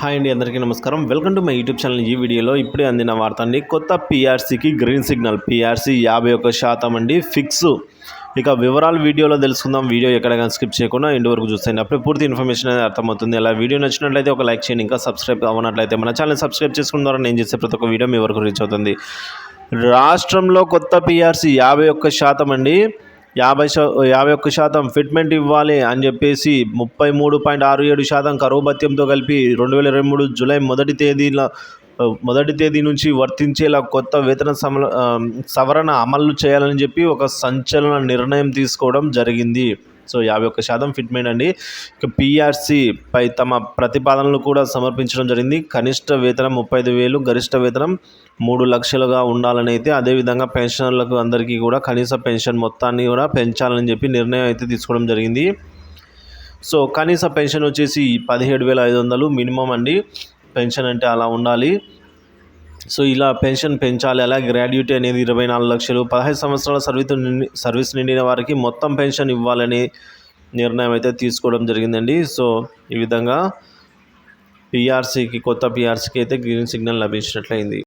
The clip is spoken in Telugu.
హాయ్ అండి అందరికీ నమస్కారం. Welcome to my YouTube channel. ఈ వీడియోలో ఇప్పుడే అందిన వార్త అండి కొత్త పీఆర్సీకి గ్రీన్ సిగ్నల్ పీఆర్సీ యాభై ఒక్క శాతం అండి ఫిక్స్ ఇక వివరాలు వీడియోలో తెలుసుకుందాం. వీడియో ఎక్కడ స్కిప్ చేయకుండా ఎండ్ వరకు చూస్తాను అప్పుడే పూర్తి ఇన్ఫర్మేషన్ అనేది అర్థమవుతుంది. అలా వీడియో నచ్చినట్లయితే ఒక లైక్ చేయండి. ఇంకా సబ్స్క్రైబ్ అవ్వనట్లయితే మన ఛానల్ సబ్స్క్రైబ్ చేసుకున్న ద్వారా నేను చేసే ప్రతి ఒక్క వీడియో మీ వరకు రీచ్ అవుతుంది. రాష్ట్రంలో కొత్త పీఆర్సీ యాభై ఒక్క శాతం అండి యాభై యాభై ఒక్క శాతం ఫిట్మెంట్ ఇవ్వాలి అని చెప్పేసి ముప్పై మూడు పాయింట్ ఆరు ఏడు శాతం కరువు భత్యంతో కలిపి రెండు వేల ఇరవై మూడు జూలై మొదటి తేదీన మొదటి తేదీ నుంచి వర్తించేలా కొత్త వేతన సమల సవరణ అమలు చేయాలని చెప్పి ఒక సంచలన నిర్ణయం తీసుకోవడం జరిగింది. సో యాభై ఒక్క శాతం ఫిట్మెంట్ అండి. ఇక పై తమ ప్రతిపాదనలు కూడా సమర్పించడం జరిగింది. కనిష్ట వేతనం ముప్పై ఐదు వేలు గరిష్ట వేతనం మూడు లక్షలుగా ఉండాలని అయితే అదేవిధంగా పెన్షనర్లకు అందరికీ కూడా కనీస పెన్షన్ మొత్తాన్ని కూడా పెంచాలని చెప్పి నిర్ణయం అయితే తీసుకోవడం జరిగింది. సో కనీస పెన్షన్ వచ్చేసి పదిహేడు వేల ఐదు వందలు మినిమం అండి. పెన్షన్ అంటే అలా ఉండాలి. సో ఇలా పెన్షన్ పెంచాలి. అలా గ్రాడ్యుటీ అనేది ఇరవై నాలుగు లక్షలు. పదహైదు సంవత్సరాల సర్వీస్ సర్వీస్ నిండిన వారికి మొత్తం పెన్షన్ ఇవ్వాలని నిర్ణయం అయితే తీసుకోవడం జరిగిందండి. సో ఈ విధంగా పిఆర్సీకి కొత్త పిఆర్సీకి అయితే గ్రీన్ సిగ్నల్ లభించినట్లయింది.